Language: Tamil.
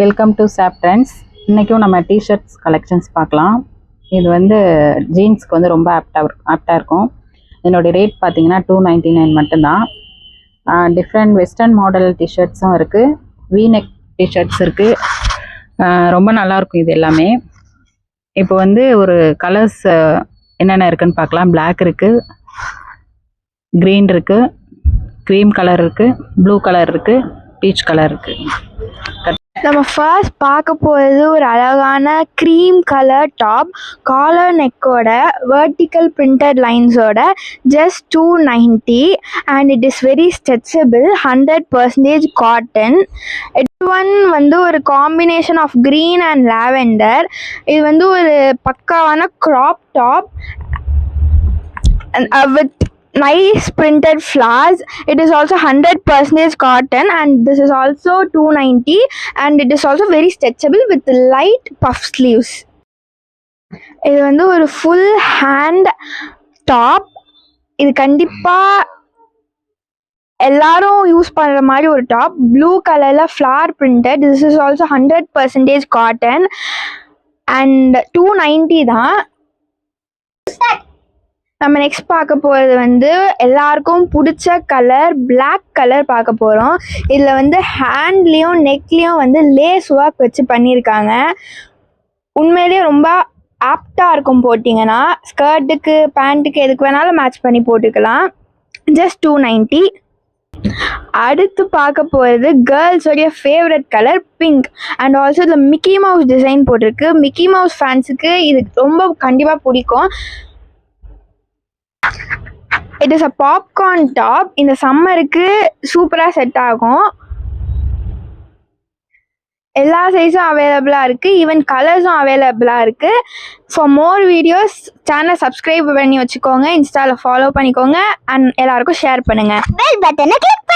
வெல்கம் டு சாப் ட்ரெண்ட்ஸ் இன்றைக்கும் நம்ம டிஷர்ட்ஸ் கலெக்ஷன்ஸ் பார்க்கலாம். இது வந்து ஜீன்ஸ்க்கு வந்து ரொம்ப ஆப்டாக ஆப்டாக இருக்கும். இதனுடைய ரேட் பார்த்தீங்கன்னா டூ நைன்ட்டி நைன் மட்டும்தான் டிஃப்ரெண்ட் வெஸ்டர்ன் மாடல் டிஷர்ட்ஸும் இருக்குது வீநெக் டிஷர்ட்ஸ் இருக்குது ரொம்ப நல்லாயிருக்கும் இது எல்லாமே. இப்போ வந்து ஒரு கலர்ஸ் என்னென்ன இருக்குதுன்னு பார்க்கலாம். பிளாக் இருக்குது க்ரீன் இருக்குது க்ரீம் கலர் இருக்குது ப்ளூ கலர் இருக்குது பீச் கலர் இருக்குது நம்ம ஃபர்ஸ்ட் பார்க்க போகிறது ஒரு அழகான க்ரீம் கலர் டாப் காலர் நெக்கோட vertical printed லைன்ஸோட just two ninety and it is very stretchable hundred percentage cotton one வந்து ஒரு combination of green and lavender இது வந்து ஒரு பக்காவான crop top with nice printed flowers it is also 100 percentage cotton and this is also 290 and it is also very stretchable with light puff sleeves இது வந்து ஒரு ஃபுல் ஹேண்ட் டாப் இது கண்டிப்பாக எல்லாரும் யூஸ் பண்ணுற மாதிரி ஒரு டாப் ப்ளூ கலரில் floral printed this is also hundred percentage cotton and two ninety தான் நம்ம நெக்ஸ்ட் பார்க்க போகிறது வந்து எல்லாருக்கும் பிடிச்ச கலர் பிளாக் கலர் பார்க்க போகிறோம் இதில் வந்து ஹேண்ட்லேயும் நெக்லேயும் வந்து லேஸ் ஒர்க் வச்சு பண்ணியிருக்காங்க உண்மையிலேயே ரொம்ப ஆப்டாக இருக்கும் போட்டிங்கன்னா ஸ்கர்ட்டுக்கு பேண்ட்டுக்கு எதுக்கு வேணாலும் மேட்ச் பண்ணி போட்டுக்கலாம். ஜஸ்ட் டூ நைன்ட்டி அடுத்து பார்க்க போகிறது கேர்ள்ஸோடைய favourite colour pink and also இதில் மிக்கி மவுஸ் டிசைன் போட்டிருக்கு. மிக்கி மவுஸ் ஃபேன்ஸுக்கு இது ரொம்ப கண்டிப்பாக பிடிக்கும். It is a popcorn top இந்த சம்மருக்கு சூப்பராக செட் ஆகும். எல்லா சைஸும் அவைலபிளாக இருக்குது ஈவன் கலர்ஸும் அவைலபிளாக இருக்குது ஃபார் மோர் வீடியோஸ் சேனலை சப்ஸ்கிரைப் பண்ணி வச்சுக்கோங்க. இன்ஸ்டாவில் ஃபாலோ பண்ணிக்கோங்க. அண்ட் எல்லாருக்கும் ஷேர் பண்ணுங்கள் பெல் பட்டனை கிளிக்